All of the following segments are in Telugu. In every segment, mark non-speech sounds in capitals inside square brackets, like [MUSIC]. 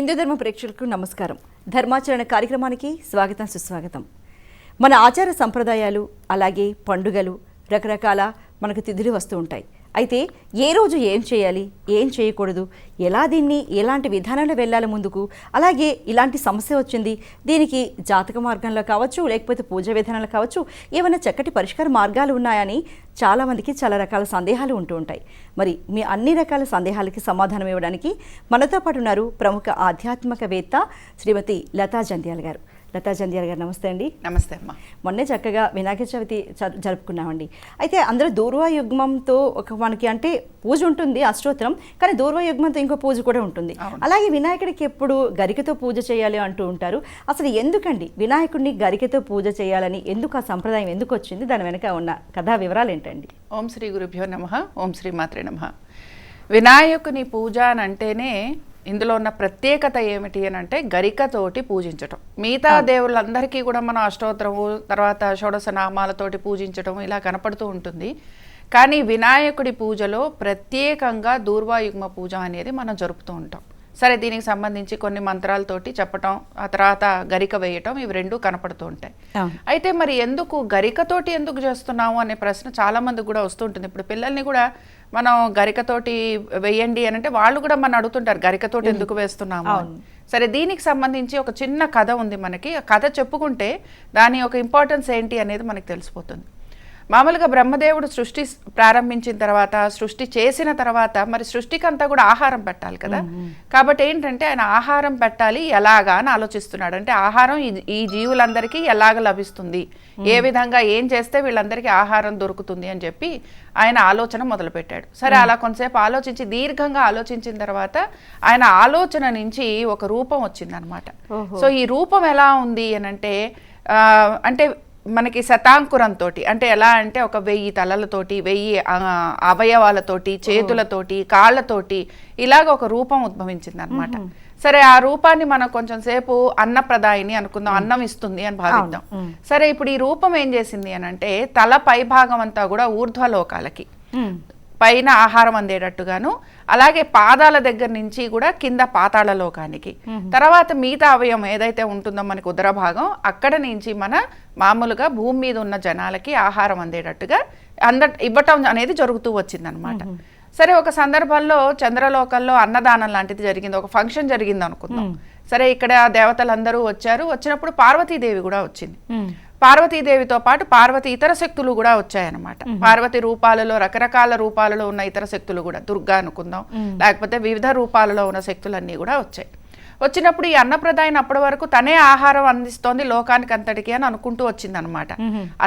హిందూ ధర్మ ప్రేక్షకులకు నమస్కారం. ధర్మాచరణ కార్యక్రమానికి స్వాగతం సుస్వాగతం. మన ఆచార సంప్రదాయాలు అలాగే పండుగలు రకరకాల మనకు తిథులు వస్తూ ఉంటాయి. అయితే ఏ రోజు ఏం చేయాలి? ఏం చేయకూడదు? ఎలా దీన్ని ఎలాంటి విధానంలో వెళ్ళాలి ముందుకు? అలాగే ఇలాంటి సమస్య వచ్చింది దీనికి జాతక మార్గంలో కావచ్చు లేకపోతే పూజ విధానాలు కావచ్చు ఏమైనా చక్కటి పరిష్కార మార్గాలు ఉన్నాయని చాలామందికి చాలా రకాల సందేహాలు ఉంటూ ఉంటాయి. మరి మీ అన్ని రకాల సందేహాలకి సమాధానం ఇవ్వడానికి మనతో పాటు ఉన్నారు ప్రముఖ ఆధ్యాత్మికవేత్త శ్రీమతి లతా జంధ్యాల్ గారు. లతా జంధ్యాల గారు నమస్తే అండి. నమస్తే అమ్మా. మొన్నే చక్కగా వినాయక చవితి జరుపుకున్నామండి. అయితే అందరూ దూర్వా యుగ్మంతో ఒక మనకి అంటే పూజ ఉంటుంది అష్టోత్తరం కానీ దూర్వా యుగ్మంతో ఇంకో పూజ కూడా ఉంటుంది. అలాగే వినాయకుడికి ఎప్పుడు గరికతో పూజ చేయాలి అంటూ ఉంటారు. అసలు ఎందుకండి వినాయకుడిని గరికతో పూజ చేయాలని ఎందుకు ఆ సంప్రదాయం ఎందుకు వచ్చింది? దాని వెనక ఉన్న కథా వివరాలు ఏంటండి? ఓం శ్రీ గురుభ్యో నమ ఓం శ్రీ మాత్రే నమ. వినాయకుని పూజ అని అంటేనే ఇందులో ఉన్న ప్రత్యేకత ఏమిటి అని అంటే గరికతోటి పూజించటం. మిగతా దేవుళ్ళందరికీ కూడా మనం అష్టోత్తరము తర్వాత షోడశ నామాలతోటి పూజించటం ఇలా కనపడుతూ ఉంటుంది. కానీ వినాయకుడి పూజలో ప్రత్యేకంగా దూర్వాయుగ్మ పూజ అనేది మనం జరుపుతూ ఉంటాం. సరే దీనికి సంబంధించి కొన్ని మంత్రాలతోటి చెప్పటం ఆ తర్వాత గరిక వేయటం ఇవి రెండు కనపడుతూ ఉంటాయి. అయితే మరి ఎందుకు గరికతోటి ఎందుకు చేస్తున్నాము అనే ప్రశ్న చాలా మందికి కూడా వస్తుంటుంది ఇప్పుడు పిల్లల్ని కూడా మనం గరికతోటి వేయండి అని అంటే వాళ్ళు కూడా మన అడుగుతుంటారు గరికతోటి ఎందుకు వేస్తున్నాము. సరే దీనికి సంబంధించి ఒక చిన్న కథ ఉంది మనకి. ఆ కథ చెప్పుకుంటే దాని యొక్క ఇంపార్టెన్స్ ఏంటి అనేది మనకి తెలిసిపోతుంది. మామూలుగా బ్రహ్మదేవుడు సృష్టి ప్రారంభించిన తర్వాత సృష్టి చేసిన తర్వాత మరి సృష్టికి అంతా కూడా ఆహారం పెట్టాలి కదా. కాబట్టి ఏంటంటే ఆయన ఆహారం పెట్టాలి ఎలాగా అని ఆలోచిస్తున్నాడు. అంటే ఆహారం ఈ- జీవులందరికీ ఎలాగ లభిస్తుంది? ఏ విధంగా ఏం చేస్తే వీళ్ళందరికీ ఆహారం దొరుకుతుంది అని చెప్పి ఆయన ఆలోచన మొదలుపెట్టాడు. సరే అలా కొంతసేపు ఆలోచించి దీర్ఘంగా ఆలోచించిన తర్వాత ఆయన ఆలోచన నుంచి ఒక రూపం వచ్చిందనమాట. సో ఈ రూపం ఎలా ఉంది అని అంటే అంటే మనకి శతాంకురంతో అంటే ఎలా అంటే ఒక వెయ్యి తలలతోటి వెయ్యి అవయవాలతోటి చేతులతోటి కాళ్ళతోటి ఇలాగ ఒక రూపం ఉద్భవించింది అనమాట సరే ఆ రూపాన్ని మనం కొంచెం సేపు అన్నప్రదాయిని అనుకుందాం అన్నం ఇస్తుంది అని భావిద్దాం. సరే ఇప్పుడు ఈ రూపం ఏం చేసింది అని అంటే తల పై భాగం అంతా కూడా ఊర్ధ్వలోకాలకి. పైన ఆహారం అందేటట్టుగాను అలాగే పాదాల దగ్గర నుంచి కూడా కింద పాతాళ లోకానికి తర్వాత మిగతా అవయవం ఏదైతే ఉంటుందో మనకి ఉదర భాగం అక్కడ నుంచి మన మామూలుగా భూమి మీద ఉన్న జనాలకి ఆహారం అందేటట్టుగా అంద ఇవ్వటం అనేది జరుగుతూ వచ్చిందనమాట సరే ఒక సందర్భంలో చంద్రలోకంలో అన్నదానం లాంటిది జరిగింది. ఒక ఫంక్షన్ జరిగింది అనుకుందాం సరే ఇక్కడ దేవతలందరూ వచ్చారు. వచ్చినప్పుడు పార్వతీదేవి కూడా వచ్చింది. పార్వతీదేవితో పాటు పార్వతి ఇతర శక్తులు కూడా వచ్చాయన్నమాట. పార్వతి రూపాలలో రకరకాల రూపాలలో ఉన్న ఇతర శక్తులు కూడా దుర్గా అనుకుందాం లేకపోతే వివిధ రూపాలలో ఉన్న శక్తులన్నీ కూడా వచ్చాయి. వచ్చినప్పుడు ఈ అన్నప్రదాయన అప్పటి వరకు తనే ఆహారం అందిస్తోంది లోకానికి అంతటికి అని అనుకుంటూ వచ్చిందనమాట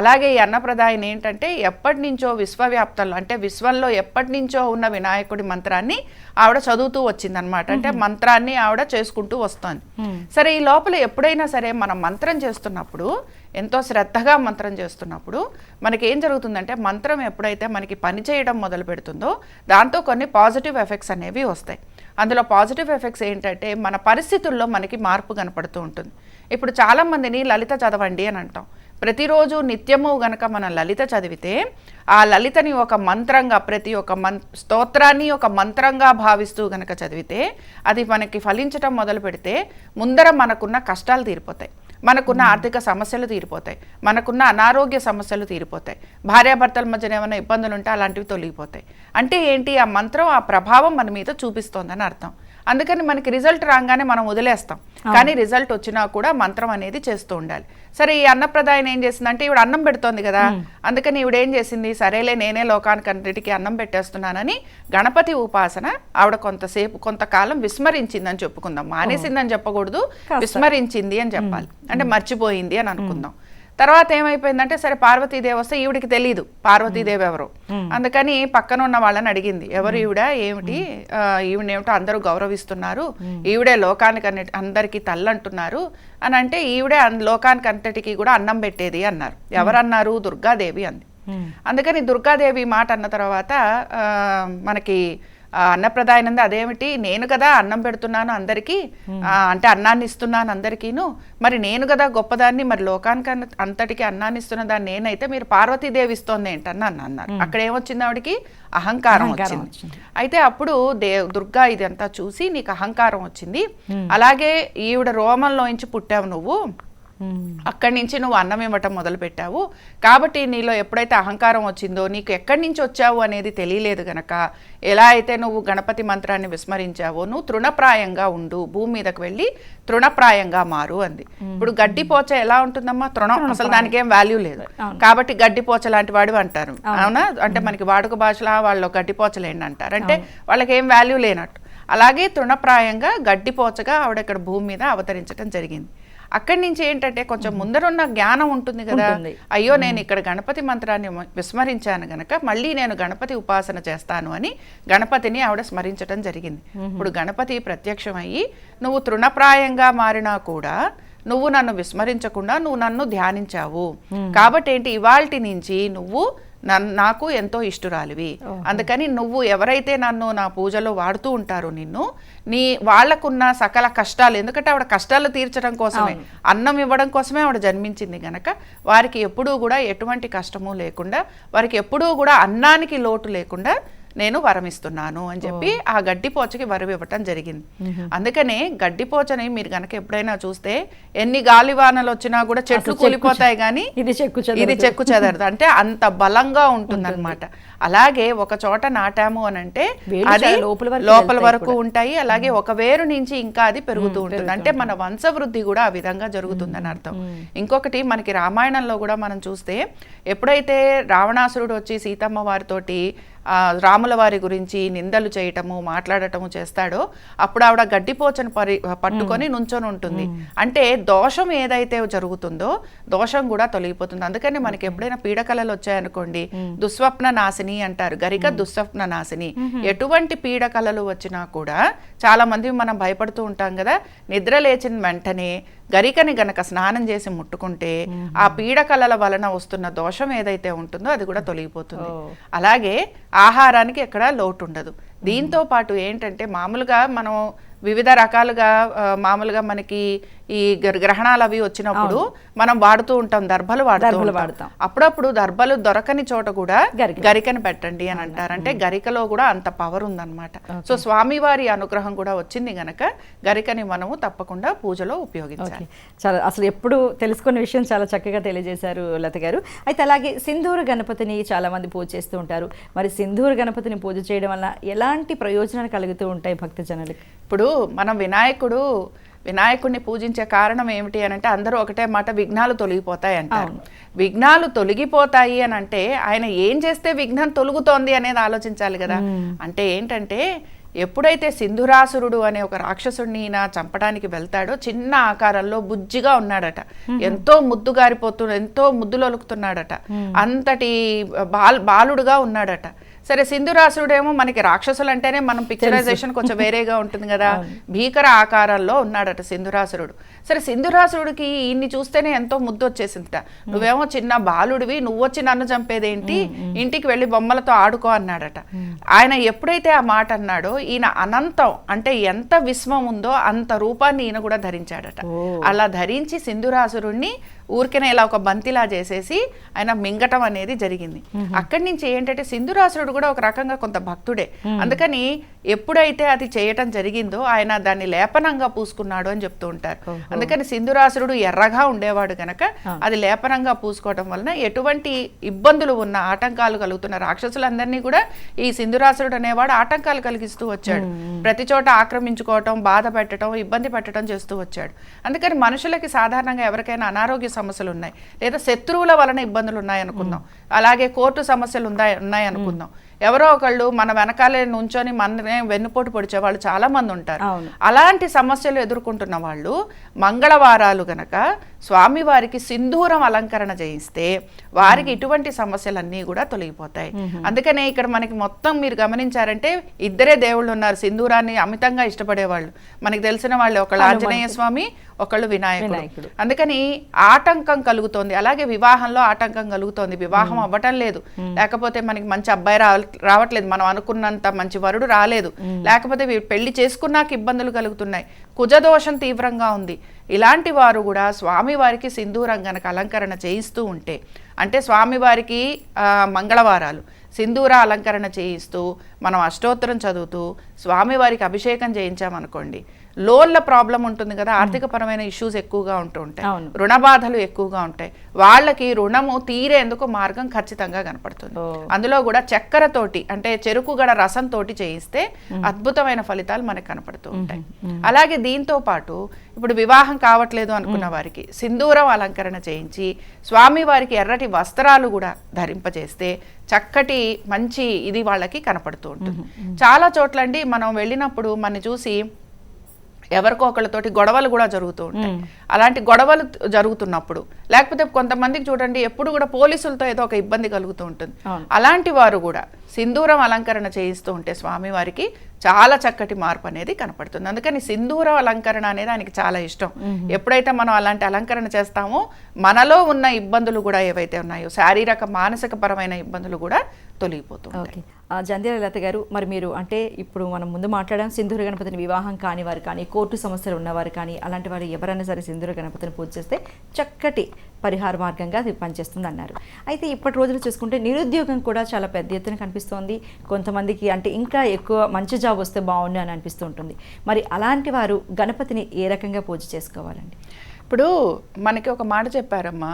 అలాగే ఈ అన్నప్రదాయన ఏంటంటే ఎప్పటి నుంచో విశ్వవ్యాప్తంలో అంటే విశ్వంలో ఎప్పటి నుంచో ఉన్న వినాయకుడి మంత్రాన్ని ఆవిడ చదువుతూ వచ్చిందనమాట అంటే మంత్రాన్ని ఆవిడ చేసుకుంటూ వస్తోంది. సరే ఈ లోపల ఎప్పుడైనా సరే మనం మంత్రం చేస్తున్నప్పుడు ఎంతో శ్రద్ధగా మంత్రం చేస్తున్నప్పుడు మనకి ఏం జరుగుతుందంటే మంత్రం ఎప్పుడైతే మనకి పని చేయడం మొదలు పెడుతుందో దాంతో కొన్ని పాజిటివ్ ఎఫెక్ట్స్ అనేవి వస్తాయి. అందులో పాజిటివ్ ఎఫెక్ట్స్ ఏంటంటే మన పరిస్థితుల్లో మనకి మార్పు కనపడుతూ ఉంటుంది. ఇప్పుడు చాలా మందిని లలిత చదవండి అని అంటాం. ప్రతిరోజు నిత్యము గనక మనం లలిత చదివితే ఆ లలితని ఒక మంత్రంగా ప్రతి ఒక్క మన్ స్తోత్రాన్ని ఒక మంత్రంగా భావిస్తూ గనక చదివితే అది మనకి ఫలించటం మొదలు పెడితే ముందర మనకున్న కష్టాలు తీరిపోతాయి. మనకున్న ఆర్థిక సమస్యలు తీరిపోతాయి. మనకున్న అనారోగ్య సమస్యలు తీరిపోతాయి. భార్యాభర్తల మధ్యన ఏమైనా ఇబ్బందులు ఉంటే అలాంటివి తొలగిపోతాయి. అంటే ఏంటి? ఆ మంత్రం ఆ ప్రభావం మన మీద చూపిస్తోందని అర్థం. అందుకని మనకి రిజల్ట్ రాగానే మనం వదిలేస్తాం. కానీ రిజల్ట్ వచ్చినా కూడా మంత్రం అనేది చేస్తూ ఉండాలి. సరే ఈ అన్నప్రదాయం ఏం చేసిందంటే ఈవిడ అన్నం పెడుతోంది కదా. అందుకని ఈవిడ ఏం చేసింది? సరేలే నేనే లోకానికి అన్నిటికీ అన్నం పెట్టేస్తున్నానని గణపతి ఉపాసన ఆవిడ కొంతసేపు కొంతకాలం విస్మరించిందని చెప్పుకుందాం. మానేసిందని చెప్పకూడదు. విస్మరించింది అని చెప్పాలి. అంటే మర్చిపోయింది అని అనుకుందాం. తర్వాత ఏమైపోయిందంటే సరే పార్వతీదేవి వస్తే ఈవిడికి తెలియదు పార్వతీదేవి ఎవరు? అందుకని పక్కన ఉన్న వాళ్ళని అడిగింది. ఎవరు ఈవిడ? ఏమిటి? ఆ, ఈవిడేమిటో అందరూ గౌరవిస్తున్నారు. ఈవిడే లోకానికి అన్నిటి అందరికీ తల్లంటున్నారు అని అంటే ఈవిడే లోకానికి అంతటికి కూడా అన్నం పెట్టేది అన్నారు. ఎవరన్నారు? దుర్గాదేవి అంది. అందుకని దుర్గాదేవి మాట అన్న తర్వాత మనకి అన్నప్రదాయనంద అదేమిటి? నేను కదా అన్నం పెడుతున్నాను అందరికీ. అంటే అన్నాన్ని ఇస్తున్నాను అందరికీను. మరి నేను కదా గొప్పదాన్ని మరి లోకానికి అన్న- అంతటికి అన్నాన్ని ఇస్తున్న దాన్ని నేనైతే మీరు పార్వతీదేవి ఇస్తోంది ఏంటని నన్ను అన్నారు అక్కడ ఏమొచ్చింది ఆవిడకి? అహంకారం అహంకారం వచ్చింది. అయితే అప్పుడు దే దుర్గా ఇదంతా చూసి నీకు అహంకారం వచ్చింది. అలాగే ఈవిడ రోమంలోంచి పుట్టావు నువ్వు. అక్కడి నుంచి నువ్వు అన్నం ఇవ్వటం మొదలు పెట్టావు కాబట్టి నీలో ఎప్పుడైతే అహంకారం వచ్చిందో నీకు ఎక్కడి నుంచి వచ్చావు అనేది తెలియలేదు గనక ఎలా అయితే నువ్వు గణపతి మంత్రాన్ని విస్మరించావో నువ్వు తృణప్రాయంగా ఉండు భూమి మీదకి వెళ్ళి తృణప్రాయంగా మారు అంది. ఇప్పుడు గడ్డిపోచ ఎలా ఉంటుందమ్మా? తృణం అసలు దానికి ఏం వాల్యూ లేదు. కాబట్టి గడ్డిపోచ లాంటి వాడు అంటారు. అవునా. అంటే మనకి వాడుక భాషలో వాళ్ళు గడ్డిపోచలు ఏంటి అంటారు. అంటే వాళ్ళకి ఏం వాల్యూ లేనట్టు. అలాగే తృణప్రాయంగా గడ్డిపోచగా ఆవిడ ఇక్కడ భూమి మీద అవతరించడం జరిగింది. అక్కడి నుంచి ఏంటంటే కొంచెం ముందరున్న జ్ఞానం ఉంటుంది కదా. అయ్యో నేను ఇక్కడ గణపతి మంత్రాన్ని విస్మరించాను గనక మళ్ళీ నేను గణపతి ఉపాసన చేస్తాను అని గణపతిని ఆవిడ స్మరించడం జరిగింది. ఇప్పుడు గణపతి ప్రత్యక్షమయ్యి నువ్వు తృణప్రాయంగా మారినా కూడా నువ్వు నన్ను విస్మరించకుండా నువ్వు నన్ను ధ్యానించావు. కాబట్టి ఏంటి ఇవాల్టి నుంచి నువ్వు నాకు ఎంతో ఇష్టురాలివి. అందుకని నువ్వు ఎవరైతే నన్ను నా పూజలో వాడుతూ ఉంటారో నిన్ను నీ వాళ్ళకున్న సకల కష్టాలు ఎందుకంటే ఆవిడ కష్టాలు తీర్చడం కోసమే అన్నం ఇవ్వడం కోసమే ఆవిడ జన్మించింది గనక వారికి ఎప్పుడూ కూడా ఎటువంటి కష్టము లేకుండా వారికి ఎప్పుడూ కూడా అన్నానికి లోటు లేకుండా నేను వరమిస్తున్నాను అని చెప్పి ఆ గడ్డిపోచకి వరం ఇవ్వటం జరిగింది. అందుకనే గడ్డిపోచని మీరు గనక ఎప్పుడైనా చూస్తే ఎన్ని గాలివానలు వచ్చినా కూడా చెట్లు కూలిపోతాయి కానీ ఇది చెక్కు ఇది చెక్కు చెదరదు. అంటే అంత బలంగా ఉంటుందన్నమాట. అలాగే ఒక చోట నాటాము అని అంటే అది లోపల వరకు లోపల వెళ్తాయి వరకు ఉంటాయి. అలాగే ఒక వేరు నుంచి ఇంకా అది పెరుగుతూ ఉంటుంది. అంటే మన వంశవృద్ధి కూడా ఆ విధంగా జరుగుతుందని అర్థం. ఇంకొకటి మనకి రామాయణంలో కూడా మనం చూస్తే ఎప్పుడైతే రావణాసురుడు వచ్చి సీతమ్మ వారితోటి ఆ, రాముల వారి గురించి నిందలు చేయటము మాట్లాడటము చేస్తాడో అప్పుడు ఆవిడ గడ్డిపోచను పరి పట్టుకొని నుంచొని ఉంటుంది. అంటే దోషం ఏదైతే జరుగుతుందో దోషం కూడా తొలగిపోతుంది. అందుకని మనకి ఎప్పుడైనా పీడకలలు వచ్చాయనుకోండి దుస్వప్న నాశిని అంటారు. గరిక దుస్వప్న నాశిని. ఎటువంటి పీడకలలు వచ్చినా కూడా చాలా మంది మనం భయపడుతూ ఉంటాం కదా నిద్ర లేచిన వెంటనే గరికని గనక స్నానం చేసి ముట్టుకుంటే ఆ పీడకలల వలన వస్తున్న దోషం ఏదైతే ఉంటుందో అది కూడా తొలగిపోతుంది. అలాగే ఆహారానికి ఎక్కడ లోటు ఉండదు దీంతో పాటు ఏంటంటే మామూలుగా మనం వివిధ రకాలుగా మామూలుగా మనకి ఈ గ్ర- గ్రహణాలు అవి వచ్చినప్పుడు మనం వాడుతూ ఉంటాం దర్భలు వాడుతూ. వాడతాం. అప్పుడప్పుడు దర్భలు దొరకని చోట కూడా గరిక. గరికని పెట్టండి అని అంటారు. అంటే గరికలో కూడా అంత పవర్ ఉందన్నమాట. సో స్వామివారి అనుగ్రహం కూడా వచ్చింది గనక గరికని మనము తప్పకుండా పూజలో ఉపయోగించాలి. చాలా అసలు ఎప్పుడు తెలుసుకున్న విషయం చాలా చక్కగా తెలియజేశారు లత గారు. అయితే అలాగే సింధూర గణపతిని చాలా మంది పూజ చేస్తూ ఉంటారు. మరి సింధూర గణపతిని పూజ చేయడం వల్ల ఎలాంటి ప్రయోజనాలు కలుగుతూ ఉంటాయి భక్తజనులకి? ఇప్పుడు మనం వినాయకుడు వినాయకుడిని పూజించే కారణం ఏమిటి అని అంటే అందరూ ఒకటే మాట విఘ్నాలు తొలగిపోతాయి అంటారు. విఘ్నాలు తొలగిపోతాయి అని అంటే ఆయన ఏం చేస్తే విఘ్నం తొలుగుతోంది అనేది ఆలోచించాలి కదా. అంటే ఏంటంటే ఎప్పుడైతే సింధురాసురుడు అనే ఒక రాక్షసుడిని ఈయన చంపడానికి వెళ్తాడో చిన్న ఆకారంలో బుజ్జిగా ఉన్నాడట. ఎంతో ముద్దు గారిపోతు ఎంతో ముద్దులొలుకుతున్నాడట. అంతటి బాల్ బాలుడుగా ఉన్నాడట. సరే సింధురాసురుడేమో మనకి రాక్షసులు అంటేనే మనం పిక్చరైజేషన్ కొంచెం వేరేగా ఉంటుంది కదా. [LAUGHS] భీకర ఆకారంలో ఉన్నాడట సింధురాసురుడు సరే సింధురాసురుడికి ఈయన్ని చూస్తేనే ఎంతో ముద్దు వచ్చేసిందట నువ్వేమో చిన్న బాలుడివి నువ్వు వచ్చి నన్ను చంపేదేంటి? ఇంటికి వెళ్ళి బొమ్మలతో ఆడుకో అన్నాడట. ఆయన ఎప్పుడైతే ఆ మాట అన్నాడో ఈయన అనంతం అంటే ఎంత విశ్వం ఉందో అంత రూపాన్ని ఈయన కూడా ధరించాడట. అలా ధరించి సింధురాసురుణ్ణి ఊరికనే ఇలా ఒక బంతిలా చేసేసి ఆయన మింగటం అనేది జరిగింది. అక్కడి నుంచి ఏంటంటే సింధురాసురుడు కూడా ఒక రకంగా కొంత భక్తుడే. అందుకని ఎప్పుడైతే అది చేయటం జరిగిందో ఆయన దాన్ని లేపనంగా పూసుకున్నాడు అని చెప్తూ ఉంటారు. అందుకని సింధురాసురుడు ఎర్రగా ఉండేవాడు గనక అది లేపనంగా పూసుకోవటం వలన ఎటువంటి ఇబ్బందులు ఉన్న ఆటంకాలు కలుగుతున్న రాక్షసులందరినీ కూడా ఈ సింధురాసురుడు అనేవాడు ఆటంకాలు కలిగిస్తూ వచ్చాడు. ప్రతి చోట ఆక్రమించుకోవటం బాధ పెట్టడం ఇబ్బంది పెట్టడం చేస్తూ వచ్చాడు. అందుకని మనుషులకి సాధారణంగా ఎవరికైనా అనారోగ్య సమస్యలు ఉన్నాయి లేదా శత్రువుల వలన ఇబ్బందులు ఉన్నాయి అనుకుందాం అలాగే కోర్టు సమస్యలు ఉన్నాయి ఉన్నాయి అనుకుందాం ఎవరో ఒకళ్ళు మన వెనకాలే నుంచొని మననే వెన్నుపోటు పొడిచే వాళ్ళు చాలా మంది ఉంటారు. అలాంటి సమస్యలు ఎదుర్కొంటున్న వాళ్ళు మంగళవారాలు గనక స్వామివారికి సింధూరం అలంకరణ చేయిస్తే వారికి ఇటువంటి సమస్యలన్నీ కూడా తొలగిపోతాయి. అందుకనే ఇక్కడ మనకి మొత్తం మీరు గమనించారంటే ఇద్దరే దేవుళ్ళు ఉన్నారు. సింధూరాన్ని అమితంగా ఇష్టపడేవాళ్ళు మనకి తెలిసిన వాళ్ళు ఒకళ్ళు ఆంజనేయ స్వామి ఒకళ్ళు వినాయకుడు. అందుకని ఆటంకం కలుగుతోంది. అలాగే వివాహంలో ఆటంకం కలుగుతోంది. వివాహం అవ్వటం లేదు. లేకపోతే మనకి మంచి అబ్బాయి రా రావట్లేదు. మనం అనుకున్నంత మంచి వరుడు రాలేదు. లేకపోతే పెళ్ళి చేసుకున్నాక ఇబ్బందులు కలుగుతున్నాయి. కుజదోషం తీవ్రంగా ఉంది. ఇలాంటి వారు కూడా స్వామివారికి సింధూరం గనక అలంకరణ చేయిస్తూ ఉంటే అంటే స్వామివారికి మంగళవారాలు సింధూర అలంకరణ చేయిస్తూ మనం అష్టోత్తరం చదువుతూ స్వామివారికి అభిషేకం చేయించామనుకోండి లోన్ల ప్రాబ్లం ఉంటుంది కదా ఆర్థికపరమైన ఇష్యూస్ ఎక్కువగా ఉంటూ ఉంటాయి. రుణ బాధలు ఎక్కువగా ఉంటాయి. వాళ్ళకి రుణము తీరేందుకు మార్గం ఖచ్చితంగా కనపడుతుంది. అందులో కూడా చక్కెరతోటి అంటే చెరుకు గడ రసం తోటి చేయిస్తే అద్భుతమైన ఫలితాలు మనకు కనపడుతూ ఉంటాయి. అలాగే దీంతో పాటు ఇప్పుడు వివాహం కావట్లేదు అనుకున్న వారికి సింధూరం అలంకరణ చేయించి స్వామి వారికి ఎర్రటి వస్త్రాలు కూడా ధరింపజేస్తే చక్కటి మంచి ఇది వాళ్ళకి కనపడుతూ ఉంటుంది. చాలా చోట్లండి మనం వెళ్ళినప్పుడు మన చూసి ఎవరికో ఒకళ్ళతోటి గొడవలు కూడా జరుగుతూ ఉంటాయి. అలాంటి గొడవలు జరుగుతున్నప్పుడు లేకపోతే కొంతమందికి చూడండి ఎప్పుడు కూడా పోలీసులతో ఏదో ఒక ఇబ్బంది కలుగుతూ ఉంటుంది. అలాంటి వారు కూడా సింధూరం అలంకరణ చేయిస్తూ ఉంటే స్వామివారికి చాలా చక్కటి మార్పు అనేది కనపడుతుంది. అందుకని సింధూరం అలంకరణ అనేది ఆయనకి చాలా ఇష్టం. ఎప్పుడైతే మనం అలాంటి అలంకరణ చేస్తామో మనలో ఉన్న ఇబ్బందులు కూడా ఏవైతే ఉన్నాయో శారీరక మానసిక పరమైన ఇబ్బందులు కూడా తొలగిపోతుంది జంధ్యాల లత గారు మరి మీరు అంటే ఇప్పుడు మనం ముందు మాట్లాడాం సింధూర గణపతిని వివాహం కాని వారు కానీ కోర్టు సమస్యలు ఉన్నవారు కానీ అలాంటి వారు ఎవరైనా సరే సింధూర గణపతిని పూజ చేస్తే చక్కటి పరిహార మార్గంగా అది పనిచేస్తుంది అన్నారు అయితే ఇప్పటి రోజులు చూసుకుంటే నిరుద్యోగం కూడా చాలా పెద్ద ఎత్తున కనిపిస్తోంది. కొంతమందికి అంటే ఇంకా ఎక్కువ మంచి జాబ్ వస్తే బాగుండు అని అనిపిస్తూ ఉంటుంది. మరి అలాంటి వారు గణపతిని ఏ రకంగా పూజ చేసుకోవాలండి? ఇప్పుడు మనకి ఒక మాట చెప్పారమ్మా.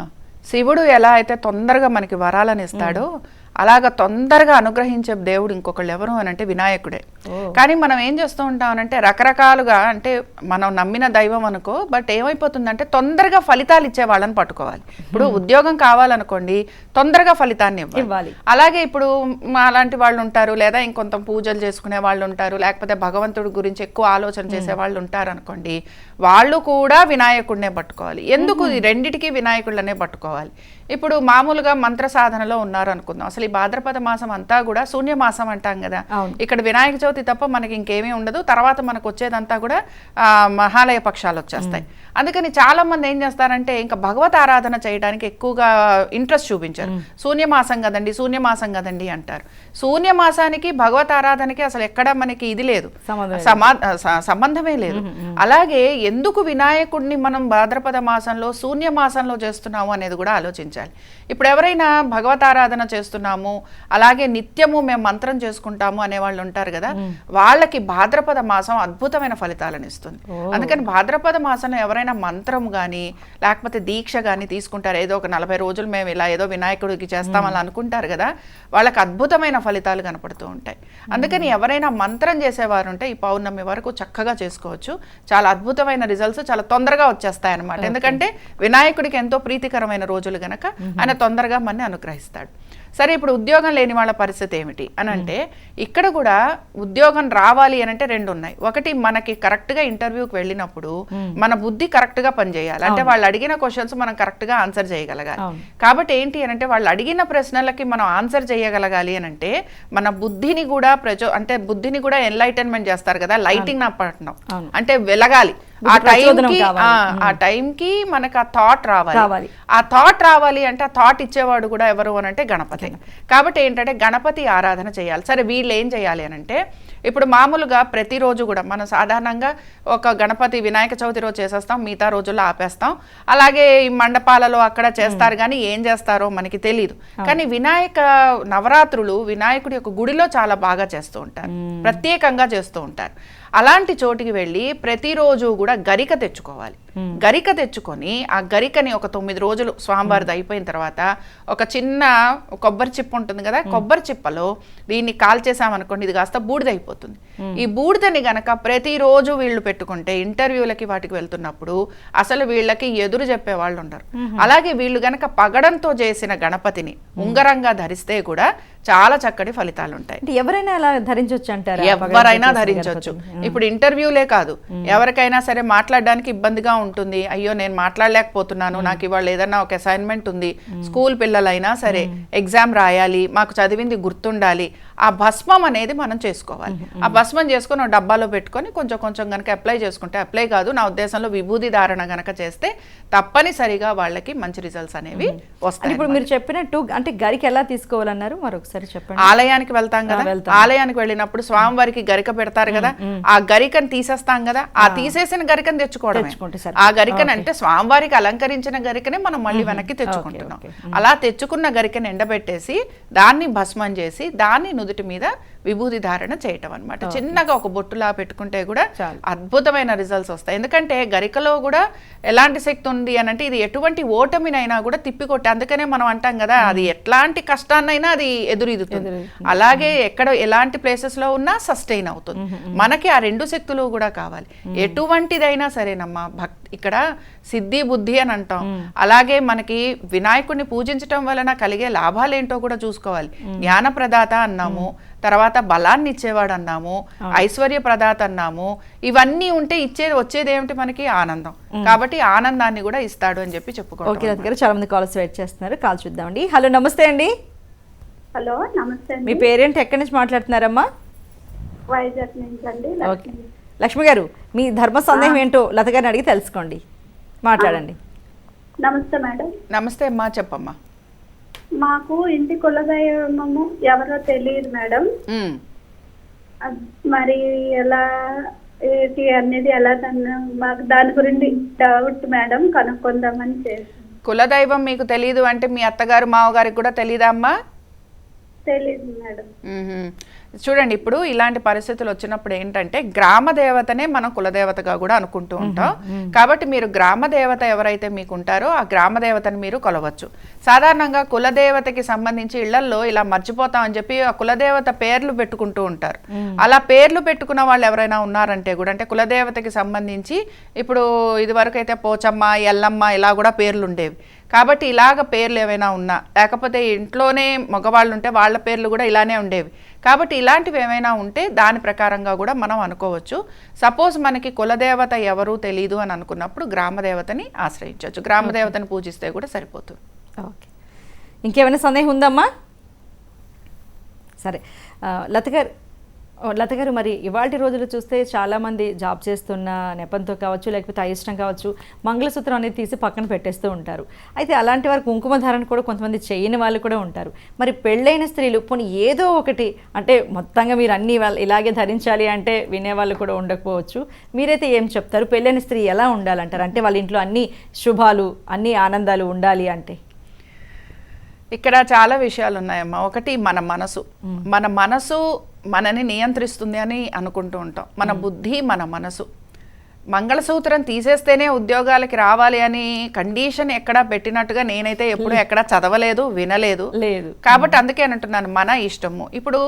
శివుడు ఎలా అయితే తొందరగా మనకి వరాలను ఇస్తాడో అలాగ తొందరగా అనుగ్రహించే దేవుడు ఇంకొకళ్ళు ఎవరు అని అంటే వినాయకుడే. కానీ మనం ఏం చేస్తూ ఉంటామనంటే రకరకాలుగా అంటే మనం నమ్మిన దైవం అనుకో బట్ ఏమైపోతుందంటే తొందరగా ఫలితాలు ఇచ్చే వాళ్ళని పట్టుకోవాలి. ఇప్పుడు ఉద్యోగం కావాలనుకోండి తొందరగా ఫలితాన్ని ఇవ్వాలి. అలాగే ఇప్పుడు మా అలాంటి వాళ్ళు ఉంటారు లేదా ఇంకొంత పూజలు చేసుకునే వాళ్ళు ఉంటారు లేకపోతే భగవంతుడి గురించి ఎక్కువ ఆలోచన చేసే వాళ్ళు ఉంటారు అనుకోండి వాళ్ళు కూడా వినాయకుడినే పట్టుకోవాలి. ఎందుకు ఈ రెండిటికి వినాయకుడినే పట్టుకోవాలి? ఇప్పుడు మామూలుగా మంత్ర సాధనలో ఉన్నారు అనుకుందాం అసలు భాద్రపద మాసం అంతా కూడా శూన్య మాసం అంటాం కదా. ఇక్కడ వినాయక చవితి తప్ప మనకి ఇంకేమీ ఉండదు. తర్వాత మనకు వచ్చేదంతా కూడా ఆ, మహాలయ పక్షాలు వచ్చేస్తాయి. అందుకని చాలా మంది ఏం చేస్తారంటే ఇంకా భగవత్ ఆరాధన చేయడానికి ఎక్కువగా ఇంట్రెస్ట్ చూపించారు. శూన్యమాసం కదండి శూన్యమాసం కదండి అంటారు. శూన్యమాసానికి భగవత్ ఆరాధనకి అసలు ఎక్కడ మనకి ఇది లేదు. సంబంధమే లేదు. అలాగే ఎందుకు వినాయకుడిని మనం భాద్రపద మాసంలో శూన్య మాసంలో చేస్తున్నాము అనేది కూడా ఆలోచించాలి. ఇప్పుడు ఎవరైనా భగవత్ ఆరాధన చేస్తున్నాము అలాగే నిత్యము మేము మంత్రం చేసుకుంటాము అనే వాళ్ళు ఉంటారు కదా వాళ్ళకి భాద్రపద మాసం అద్భుతమైన ఫలితాలను ఇస్తుంది. అందుకని భాద్రపద మాసంలో ఎవరైనా మంత్రం కానీ లేకపోతే దీక్ష కానీ తీసుకుంటారు. ఏదో ఒక నలభై రోజులు మేము ఇలా ఏదో వినాయకుడికి చేస్తామని అనుకుంటారు కదా వాళ్ళకి అద్భుతమైన ఫలితాలు కనపడుతూ ఉంటాయి. అందుకని ఎవరైనా మంత్రం చేసేవారు ఉంటే ఈ పౌర్ణమి వరకు చక్కగా చేసుకోవచ్చు. చాలా అద్భుతమైన రిజల్ట్స్ చాలా తొందరగా వచ్చేస్తాయి అనమాట ఎందుకంటే వినాయకుడికి ఎంతో ప్రీతికరమైన రోజులు గనక ఆయన తొందరగా మనని అనుగ్రహిస్తాడు. సరే ఇప్పుడు ఉద్యోగం లేని వాళ్ళ పరిస్థితి ఏమిటి? అని అంటే ఇక్కడ కూడా ఉద్యోగం రావాలి అని అంటే రెండు ఉన్నాయి. ఒకటి మనకి కరెక్ట్గా ఇంటర్వ్యూకి వెళ్ళినప్పుడు మన బుద్ధి కరెక్ట్గా పనిచేయాలి. అంటే వాళ్ళు అడిగిన క్వశ్చన్స్ మనం కరెక్ట్గా ఆన్సర్ చేయగలగాలి. కాబట్టి ఏంటి అని అంటే వాళ్ళు అడిగిన ప్రశ్నలకి మనం ఆన్సర్ చేయగలగాలి అని అంటే మన బుద్ధిని కూడా ప్రచో అంటే బుద్ధిని కూడా ఎన్లైటన్మెంట్ చేస్తారు కదా లైటింగ్ నా పట్టణం. అంటే వెలగాలి. ఆ టైంకి. ఆ టైంకి మనకు ఆ థాట్ రావాలి. రావాలి. ఆ థాట్ రావాలి అంటే ఆ థాట్ ఇచ్చేవాడు కూడా ఎవరు అని అంటే గణపతి. కాబట్టి ఏంటంటే గణపతి ఆరాధన చేయాలి. సరే వీళ్ళు ఏం చేయాలి అని అంటే ఇప్పుడు మామూలుగా ప్రతిరోజు కూడా మనం సాధారణంగా ఒక గణపతి వినాయక చవితి రోజు చేసేస్తాం మిగతా రోజుల్లో ఆపేస్తాం. అలాగే ఈ మండపాలలో అక్కడ చేస్తారు కానీ ఏం చేస్తారో మనకి తెలియదు కానీ వినాయక నవరాత్రులు వినాయకుడి యొక్క గుడిలో చాలా బాగా చేస్తూ ఉంటారు. ప్రత్యేకంగా చేస్తూ ఉంటారు. అలాంటి చోటికి వెళ్ళి ప్రతిరోజు కూడా గరిక తెచ్చుకోవాలి. గరిక తెచ్చుకొని ఆ గరికని ఒక తొమ్మిది రోజులు స్వామివారిది అయిపోయిన తర్వాత ఒక చిన్న కొబ్బరి చిప్ప ఉంటుంది కదా కొబ్బరి చిప్పలో దీన్ని కాల్చేసామనుకోండి ఇది కాస్త బూడిదైపోతుంది. ఈ బూడిదని గనక ప్రతిరోజు వీళ్ళు పెట్టుకుంటే ఇంటర్వ్యూలకి వాటికి వెళ్తున్నప్పుడు అసలు వీళ్ళకి ఎదురు చెప్పే వాళ్ళు ఉండరు అలాగే వీళ్ళు గనక పగడంతో చేసిన గణపతిని ఉంగరంగా ధరిస్తే కూడా చాలా చక్కటి ఫలితాలు ఉంటాయి. ఎవరైనా అలా ధరించవచ్చు అంటారా? ఎవరైనా ధరించవచ్చు? ఇప్పుడు ఇంటర్వ్యూలే కాదు. ఎవరికైనా సరే మాట్లాడడానికి ఇబ్బందిగా ఉంటుంది. అయ్యో నేను మాట్లాడలేకపోతున్నాను. నాకు ఇవాళ ఏదన్నా ఒక అసైన్మెంట్ ఉంది. స్కూల్ పిల్లలైనా సరే ఎగ్జామ్ రాయాలి మాకు చదివింది గుర్తుండాలి. ఆ భస్మం అనేది మనం చేసుకోవాలి. ఆ భస్మం చేసుకొని డబ్బాలో పెట్టుకొని కొంచెం కొంచెం కనుక అప్లై చేసుకుంటే అప్లై కాదు. నా ఉద్దేశంలో విభూది ధారణ గనక చేస్తే తప్పనిసరిగా వాళ్ళకి మంచి రిజల్ట్స్ అనేవి వస్తాయి ఇప్పుడు మీరు చెప్పినట్టు అంటే అంటే గరికి ఎలా తీసుకోవాలన్నారు? మరొకసారి చెప్పండి. ఆలయానికి వెళ్తాం కదా. ఆలయానికి వెళ్ళినప్పుడు స్వామివారికి గరిక పెడతారు కదా? ఆ గరికను తీసేస్తాం కదా? ఆ తీసేసిన గరికను తెచ్చుకోవడం. ఆ గరికను అంటే స్వామివారికి అలంకరించిన గరికనే మనం మళ్ళీ వెనక్కి తెచ్చుకుంటున్నాం. అలా తెచ్చుకున్న గరికను ఎండబెట్టేసి దాన్ని భస్మం చేసి దాన్ని నుదుటి మీద విభూది ధారణ చేయటం అన్నమాట. చిన్నగా ఒక బొట్టులా పెట్టుకుంటే కూడా. అద్భుతమైన రిజల్ట్స్ వస్తాయి. ఎందుకంటే గరికలో కూడా ఎలాంటి శక్తి ఉంది అని అంటే ఇది ఎటువంటి ఓటమినైనా కూడా తిప్పికొట్టి అందుకనే మనం అంటాం కదా అది ఎట్లాంటి కష్టాన్నైనా అది ఎదురీదుతుంది. అలాగే ఎక్కడ ఎలాంటి ప్లేసెస్లో ఉన్నా సస్టైన్ అవుతుంది. మనకి ఆ రెండు శక్తులు కూడా కావాలి. ఎటువంటిదైనా సరేనమ్మా భక్ ఇక్కడ సిద్ధి బుద్ధి అని అంటాం. అలాగే మనకి వినాయకుడిని పూజించటం వలన కలిగే లాభాలేంటో కూడా చూసుకోవాలి. జ్ఞాన ప్రదాత అన్నాము. తర్వాత బలాన్ని ఇచ్చేవాడు అన్నాము ఐశ్వర్య ప్రదాత అన్నాము ఇవన్నీ ఉంటే ఇచ్చేది వచ్చేది ఏమిటి మనకి? ఆనందం. కాబట్టి ఆనందాన్ని కూడా ఇస్తాడు అని చెప్పి ఓకే చెప్పుకోవాలి గారు చాలా మంది కాల్స్ వెయిట్ చేస్తున్నారు. కాల్ చూద్దామండి. హలో నమస్తే అండి. హలో నమస్తే మీ పేరేంటి? ఎక్కడి నుంచి మాట్లాడుతున్నారమ్మా? వైజాగ్ నుంచి అండి ఓకే. లక్ష్మి. గారు మీ ధర్మ సందేహం ఏంటో లత గారిని అడిగి తెలుసుకోండి. మాట్లాడండి. నమస్తే మేడం. నమస్తే అమ్మా చెప్పమ్మా. మాకు ఇంటి కులదైవము ఎవరో తెలియదు మేడం. మరి ఎలా ఏంటి అనేది ఎలా దాన్ని మాకు దాని గురించి డౌట్ మేడం కనుక్కుందామని చేసి కులదైవం మీకు తెలియదు అంటే మీ అత్తగారు మావగారికి కూడా తెలియదా అమ్మా? తెలియదు మేడం. చూడండి ఇప్పుడు ఇలాంటి పరిస్థితులు వచ్చినప్పుడు ఏంటంటే గ్రామ దేవతనే మనం కులదేవతగా కూడా అనుకుంటూ ఉంటాం. కాబట్టి మీరు గ్రామ దేవత ఎవరైతే మీకు ఉంటారో ఆ గ్రామ దేవతని మీరు కొలవచ్చు. సాధారణంగా కులదేవతకి సంబంధించి ఇళ్ళల్లో ఇలా మర్చిపోతాం అని చెప్పి ఆ కులదేవత పేర్లు పెట్టుకుంటూ ఉంటారు. అలా పేర్లు పెట్టుకున్న వాళ్ళు ఎవరైనా ఉన్నారంటే కూడా అంటే కులదేవతకి సంబంధించి ఇప్పుడు ఇదివరకు అయితే పోచమ్మ ఎల్లమ్మ ఇలా కూడా పేర్లు ఉండేవి. కాబట్టి ఇలాగ పేర్లు ఏవైనా ఉన్నా లేకపోతే ఇంట్లోనే మగవాళ్ళు ఉంటే వాళ్ళ పేర్లు కూడా ఇలానే ఉండేవి. కాబట్టి ఇలాంటివి ఏమైనా ఉంటే దాని ప్రకారంగా కూడా మనం అనుకోవచ్చు. సపోజ్ మనకి కులదేవత ఎవరు తెలీదు అని అనుకున్నప్పుడు గ్రామదేవతని ఆశ్రయించవచ్చు. గ్రామదేవతని పూజిస్తే కూడా సరిపోతుంది. ఓకే. ఇంకేమైనా సందేహం ఉందమ్మా? సరే. లత గారు లత గారు మరి ఇవాటి రోజులు చూస్తే చాలామంది జాబ్ చేస్తున్న నెపంతో కావచ్చు లేకపోతే అయిష్టం కావచ్చు మంగళసూత్రం అనేది తీసి పక్కన పెట్టేస్తూ ఉంటారు. అయితే అలాంటి వారు కుంకుమ ధారణ కూడా కొంతమంది చేయని వాళ్ళు కూడా ఉంటారు. మరి పెళ్ళైన స్త్రీలు పోనీ ఏదో ఒకటి అంటే మొత్తంగా మీరు అన్ని ఇలాగే ధరించాలి అంటే వినేవాళ్ళు కూడా ఉండకపోవచ్చు. మీరైతే ఏం చెప్తారు? పెళ్ళైన స్త్రీ ఎలా ఉండాలంటారు? అంటే వాళ్ళ ఇంట్లో అన్ని శుభాలు అన్ని ఆనందాలు ఉండాలి అంటే. ఇక్కడ చాలా విషయాలు ఉన్నాయమ్మా ఒకటి మన మనసు. మన మనసు మనని నియంత్రిస్తుంది అని అనుకుంటూ ఉంటాం. మన బుద్ధి మన మనసు. మంగళసూత్రం తీసేస్తేనే ఉద్యోగాలకి రావాలి అని కండిషన్ ఎక్కడా పెట్టినట్టుగా నేనైతే ఎప్పుడు ఎక్కడా చదవలేదు వినలేదు. లేదు. కాబట్టి అందుకే అంటున్నాను మన ఇష్టము. ఇప్పుడు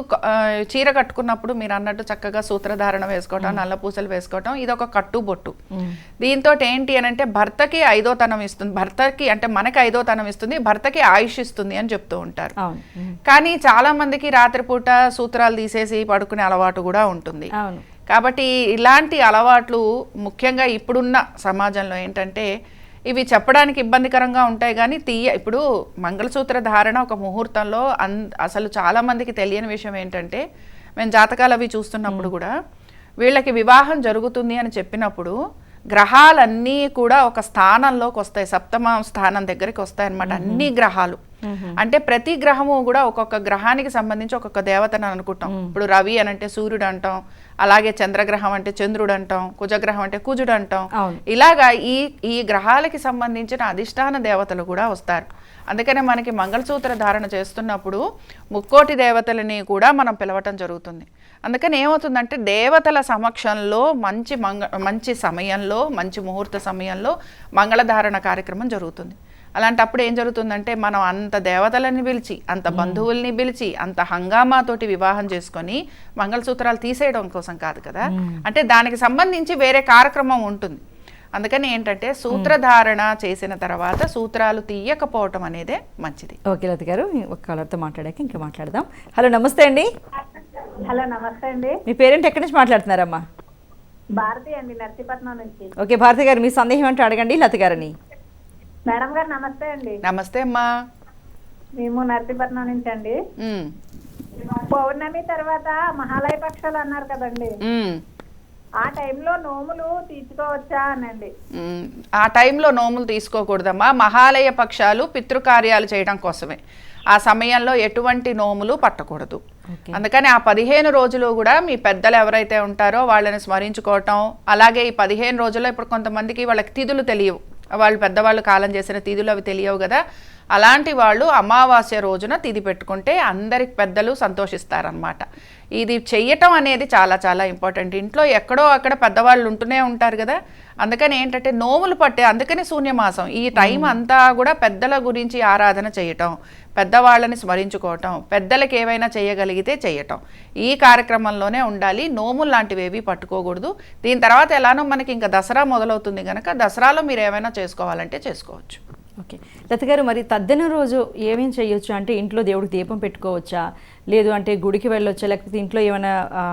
చీర కట్టుకున్నప్పుడు మీరు అన్నట్టు చక్కగా సూత్రధారణ వేసుకోవటం నల్ల పూసలు వేసుకోవటం ఇది ఒక కట్టు బొట్టు. దీంతో ఏంటి అని అంటే భర్తకి ఐదో తనం ఇస్తుంది భర్తకి అంటే మనకి ఐదో తనం ఇస్తుంది భర్తకి ఆయుష్ ఇస్తుంది అని చెప్తూ ఉంటారు. కానీ చాలా మందికి రాత్రిపూట సూత్రాలు తీసేసి పడుకునే అలవాటు కూడా ఉంటుంది. కాబట్టి ఇలాంటి అలవాట్లు ముఖ్యంగా ఇప్పుడున్న సమాజంలో ఏంటంటే ఇవి చెప్పడానికి ఇబ్బందికరంగా ఉంటాయి కానీ తీయ ఇప్పుడు మంగళసూత్ర ధారణ ఒక ముహూర్తంలో అన్ అసలు చాలా మందికి తెలియని విషయం ఏంటంటే మేము జాతకాలు అవి చూస్తున్నప్పుడు కూడా వీళ్ళకి వివాహం జరుగుతుంది అని చెప్పినప్పుడు గ్రహాలన్నీ కూడా ఒక స్థానంలోకి వస్తాయి సప్తమ స్థానం దగ్గరికి వస్తాయి అన్నమాట అన్ని గ్రహాలు. అంటే ప్రతి గ్రహము కూడా ఒక్కొక్క గ్రహానికి సంబంధించి ఒక్కొక్క దేవతను అనుకుంటాం. ఇప్పుడు రవి అని అంటే సూర్యుడు అంటాం అలాగే చంద్రగ్రహం అంటే చంద్రుడు అంటాం కుజగ్రహం అంటే కుజుడు అంటాం. ఇలాగా ఈ ఈ గ్రహాలకి సంబంధించిన అధిష్టాన దేవతలు కూడా వస్తారు. అందుకనే మనకి మంగళసూత్ర ధారణ చేస్తున్నప్పుడు ముక్కోటి దేవతలని కూడా మనం పిలవటం జరుగుతుంది. అందుకని ఏమవుతుందంటే దేవతల సమక్షంలో మంచి మంగ మంచి సమయంలో మంచి ముహూర్త సమయంలో మంగళధారణ కార్యక్రమం జరుగుతుంది. అలాంటప్పుడు ఏం జరుగుతుందంటే మనం అంత దేవతలని పిలిచి అంత బంధువుల్ని పిలిచి అంత హంగామాతోటి వివాహం చేసుకొని మంగళసూత్రాలు తీసేయడం కోసం కాదు కదా. అంటే దానికి సంబంధించి వేరే కార్యక్రమం ఉంటుంది. అందుకని ఏంటంటే సూత్రధారణ చేసిన తర్వాత సూత్రాలు తీయకపోవటం అనేదే మంచిది. ఓకే లత గారు ఒక కాలర్తో మాట్లాడాక ఇంకా మాట్లాడదాం. హలో నమస్తే అండి. హలో నమస్తే అండి. మీ పేరెంట్ ఎక్కడి నుంచి మాట్లాడుతున్నారమ్మా? భారతి అండి నర్సీపట్నం నుంచి. ఓకే భారతి గారు మీ సందేహం ఏంటో అడగండి లత గారిని. మేడం గారు నమస్తే అండి. నమస్తే అమ్మా. మేము నర్సీపట్నం నుంచి అండి. పౌర్ణమి తర్వాత మహాలయ పక్షాలు అన్నారు కదండి. ఆ టైంలో నోములు తీసుకోవచ్చా అనండి. ఆ టైంలో నోములు తీసుకోకూడదమ్మా. మహాలయ పక్షాలు పితృకార్యాలు చేయడం కోసమే. ఆ సమయంలో ఎటువంటి నోములు పట్టకూడదు. ఓకే. అందుకని ఆ పదిహేను రోజులు కూడా మీ పెద్దలు ఎవరైతే ఉంటారో వాళ్ళని స్మరించుకోవటం అలాగే ఈ పదిహేను రోజుల్లో ఇప్పుడు కొంతమందికి వాళ్ళకి తిథులు తెలియవు. వాళ్ళు పెద్దవాళ్ళు కాలం చేసిన తిథులు అవి తెలియవు కదా. అలాంటి వాళ్ళు అమావాస్య రోజున తిథి పెట్టుకుంటే అందరికి పెద్దలు సంతోషిస్తారనమాట ఇది చెయ్యటం అనేది చాలా చాలా ఇంపార్టెంట్. ఇంట్లో ఎక్కడో అక్కడ పెద్దవాళ్ళు ఉంటూనే ఉంటారు కదా. అందుకని ఏంటంటే నోములు పట్టే అందుకని శూన్యమాసం. ఈ టైం అంతా కూడా పెద్దల గురించి ఆరాధన చేయటం పెద్దవాళ్ళని స్మరించుకోవటం పెద్దలకి ఏవైనా చేయగలిగితే చేయటం ఈ కార్యక్రమంలోనే ఉండాలి. నోములు లాంటివి ఏవి పట్టుకోకూడదు. దీని తర్వాత ఎలానో మనకి ఇంకా దసరా మొదలవుతుంది కనుక దసరాలో మీరు ఏమైనా చేసుకోవాలంటే చేసుకోవచ్చు. ఓకే. లత గారు మరి తద్దిన రోజు ఏమేం చేయొచ్చు అంటే ఇంట్లో దేవుడికి దీపం పెట్టుకోవచ్చా? లేదు అంటే గుడికి వెళ్ళొచ్చా లేకపోతే ఇంట్లో ఏమైనా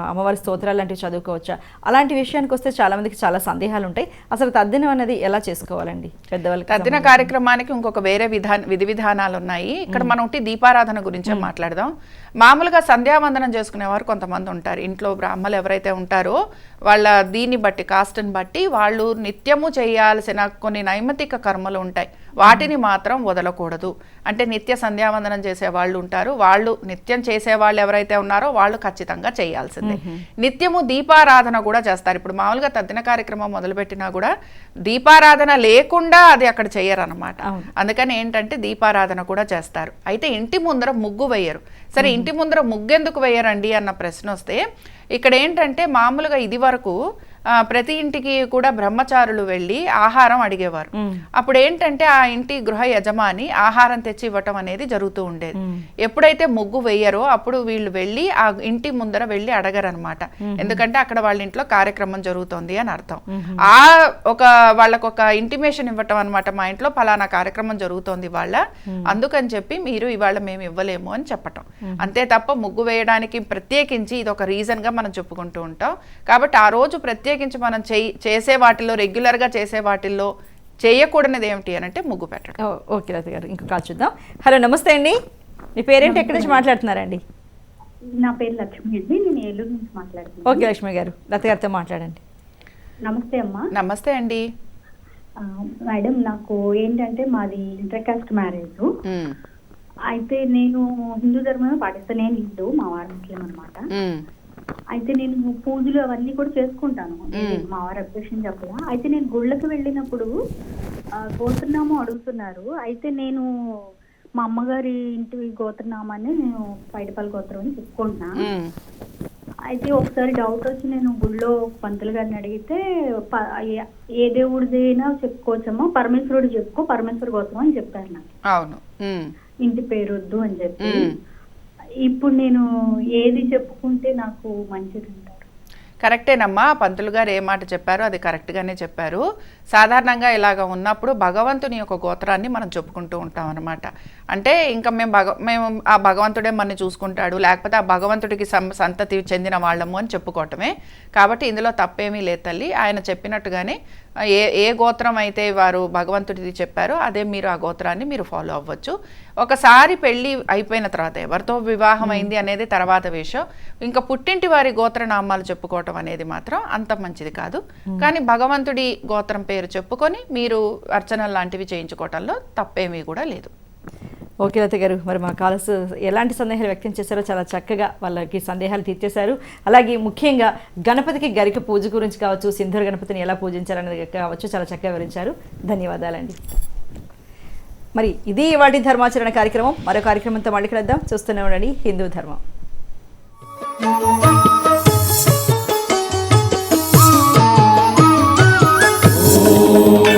అమ్మవారి స్తోత్రాలు లాంటివి చదువుకోవచ్చా? అలాంటి విషయానికి వస్తే చాలా మందికి చాలా సందేహాలు ఉంటాయి. అసలు తద్దినం అనేది ఎలా చేసుకోవాలండి పెద్దవాళ్ళకి తద్దిన కార్యక్రమానికి ఇంకొక వేరే విధాన విధి విధానాలు ఉన్నాయి ఇక్కడ మనం దీపారాధన గురించే మాట్లాడదాం. మామూలుగా సంధ్యావందనం చేసుకునేవారు కొంతమంది ఉంటారు. ఇంట్లో బ్రాహ్మలు ఎవరైతే ఉంటారో వాళ్ళ దీన్ని బట్టి కాస్ట్ని బట్టి వాళ్ళు నిత్యము చేయాల్సిన కొన్ని నైమితిక కర్మలు ఉంటాయి. వాటిని మాత్రం వదలకూడదు. అంటే నిత్య సంధ్యావందనం చేసే వాళ్ళు ఉంటారు. వాళ్ళు నిత్యం చేసే వాళ్ళు ఎవరైతే ఉన్నారో వాళ్ళు ఖచ్చితంగా చేయాల్సిందే. నిత్యము దీపారాధన కూడా చేస్తారు. ఇప్పుడు మామూలుగా తద్దిన కార్యక్రమం మొదలుపెట్టినా కూడా దీపారాధన లేకుండా అది అక్కడ చేయరన్నమాట. అవును. అందుకని ఏంటంటే దీపారాధన కూడా చేస్తారు. అయితే ఇంటి ముందర ముగ్గు వేయరు. సరే ఇంటి ముందర ముగ్గు ఎందుకు వేయరండి అన్న ప్రశ్న వస్తే ఇక్కడ ఏంటంటే మామూలుగా ఇది వరకు ప్రతి ఇంటికి కూడా బ్రహ్మచారులు వెళ్ళి ఆహారం అడిగేవారు. అప్పుడు ఏంటంటే ఆ ఇంటి గృహ యజమాని ఆహారం తెచ్చి ఇవ్వటం అనేది జరుగుతూ ఉండేది. ఎప్పుడైతే ముగ్గు వేయరో అప్పుడు వీళ్ళు వెళ్ళి ఆ ఇంటి ముందర వెళ్ళి అడగరనమాట ఎందుకంటే అక్కడ వాళ్ళ ఇంట్లో కార్యక్రమం జరుగుతోంది అని అర్థం. ఆ ఒక వాళ్ళకు ఒక ఇంటిమేషన్ ఇవ్వటం అనమాట మా ఇంట్లో ఫలానా కార్యక్రమం జరుగుతోంది వాళ్ళ. అందుకని చెప్పి మీరు ఇవాళ మేము ఇవ్వలేము అని చెప్పటం. అంతే తప్ప ముగ్గు వేయడానికి ప్రత్యేకించి ఇది ఒక రీజన్గా మనం చెప్పుకుంటూ ఉంటాం. కాబట్టి ఆ రోజు ప్రత్యేకించి మనం చేయి- చేసే వాటిల్లో రెగ్యులర్గా చేసే వాటిల్లో చేయకూడనిది ఏమిటి అని అంటే ముగ్గు పెట్టడం. ఓకే లత గారు ఇంకా కాల్ చూద్దాం. హలో నమస్తే అండి. మీ పేరేంటి? ఎక్కడి నుంచి మాట్లాడుతున్నారండి? నా పేరు లక్ష్మి అండి. నేను ఏలూరు నుంచి మాట్లాడుతున్నాను. ఓకే లక్ష్మి గారు లత గారితో మాట్లాడండి. నమస్తే అమ్మా. నమస్తే అండి. మేడం నాకు ఏంటంటే మాది ఇంటర్ కాస్ట్ మ్యారేజ్. అయితే నేను హిందూ ధర్మమే పాటిస్తాను నేను హిందూ మా వారు ముస్లిం అనమాట అయితే నేను పూజలు అవన్నీ కూడా చేసుకుంటాను. మా వారు అబ్జెక్షన్ చెప్పలా అయితే నేను గుళ్ళకి వెళ్ళినప్పుడు గోత్రనామం అడుగుతున్నారు. అయితే నేను మా అమ్మగారి ఇంటి గోత్రనామాన్ని నేను పైడిపల్లి గోత్రం అని చెప్పుకుంటున్నా. అయితే ఒకసారి డౌట్ వచ్చి నేను గుళ్ళో పంతులు గారిని అడిగితే ఏ- దేవుడిదైనా చెప్పుకోవచ్చమ్మా. పరమేశ్వరుడు చెప్పుకో పరమేశ్వర గోత్రం అని చెప్పారు నాకు. ఇంటి పేరు వద్దు అని చెప్పి. ఇప్పుడు నేను ఏది చెప్పుకుంటే నాకు మంచిది అంటారు కరెక్టేనమ్మా. పంతులు గారు ఏ మాట చెప్పారో అది కరెక్ట్గానే చెప్పారు. సాధారణంగా ఇలాగ ఉన్నప్పుడు భగవంతుని యొక్క గోత్రాన్ని మనం చెప్పుకుంటూ ఉంటాం అనమాట అంటే ఇంకా మేము భగ మేము ఆ భగవంతుడే మనని చూసుకుంటాడు లేకపోతే ఆ భగవంతుడికి సంతతి చెందిన వాళ్ళము అని చెప్పుకోవటమే. కాబట్టి ఇందులో తప్పేమీ లేదు తల్లి. ఆయన చెప్పినట్టుగానే ఏ ఏ గోత్రం అయితే వారు భగవంతుడిది చెప్పారో అదే మీరు ఆ గోత్రాన్ని మీరు ఫాలో అవ్వచ్చు. ఒకసారి పెళ్ళి అయిపోయిన తర్వాత ఎవరితో వివాహం అయింది అనేది తర్వాత విషయం. ఇంకా పుట్టింటి వారి గోత్రనామాలు చెప్పుకోవటం అనేది మాత్రం అంత మంచిది కాదు. కానీ భగవంతుడి గోత్రం పేరు చెప్పుకొని మీరు అర్చనలు లాంటివి చేయించుకోవటంలో తప్పేమీ కూడా లేదు. ఓకే లత గారు మరి మా కాలర్స్ ఎలాంటి సందేహాలు వ్యక్తం చేశారో చాలా చక్కగా వాళ్ళకి సందేహాలు తీర్చేశారు. అలాగే ముఖ్యంగా గణపతికి గరిక పూజ గురించి కావచ్చు సింధూర గణపతిని ఎలా పూజించాలనేది కావచ్చు చాలా చక్కగా వివరించారు. ధన్యవాదాలండి. మరి ఇది వాటి ధర్మాచరణ కార్యక్రమం. మరో కార్యక్రమంతో మళ్ళీ కలుద్దాం. చూస్తూనే ఉండండి హిందూ ధర్మం. Oh